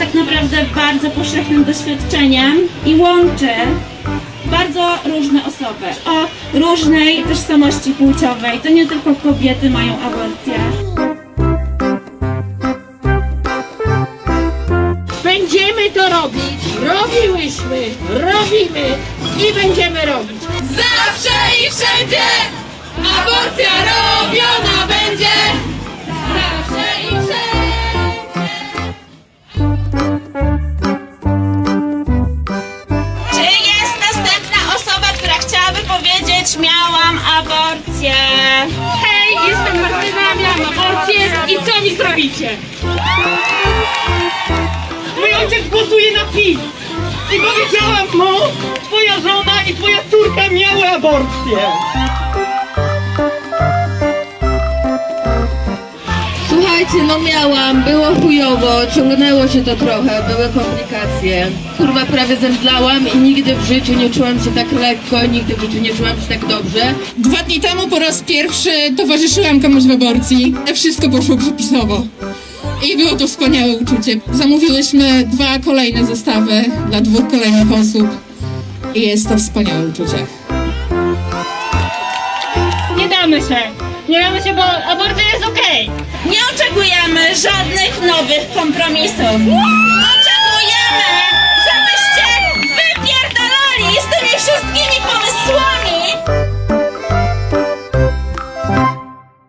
tak naprawdę bardzo powszechnym doświadczeniem i łączy bardzo różne osoby o różnej tożsamości płciowej. To nie tylko kobiety mają aborcję. Będziemy to robić, robiłyśmy, robimy i będziemy robić. Zawsze i wszędzie aborcja robiona powiedzieć miałam aborcję? Hej, jestem Martyna, miałam aborcję i co mi zrobicie? Mój ojciec głosuje na PiS! I powiedziałam mu, twoja żona i twoja córka miały aborcję! Słuchajcie, no miałam, było chujowo, ciągnęło się to trochę, były komplikacje. Kurwa, prawie zemdlałam i nigdy w życiu nie czułam się tak lekko, nigdy w życiu nie czułam się tak dobrze. Dwa dni temu po raz pierwszy towarzyszyłam komuś w aborcji. Wszystko poszło przepisowo. I było to wspaniałe uczucie. Zamówiłyśmy dwa kolejne zestawy dla dwóch kolejnych osób. I jest to wspaniałe uczucie. Nie damy się, nie damy się, bo aborcja jest okej. Nie oczekujemy żadnych nowych kompromisów. Oczekujemy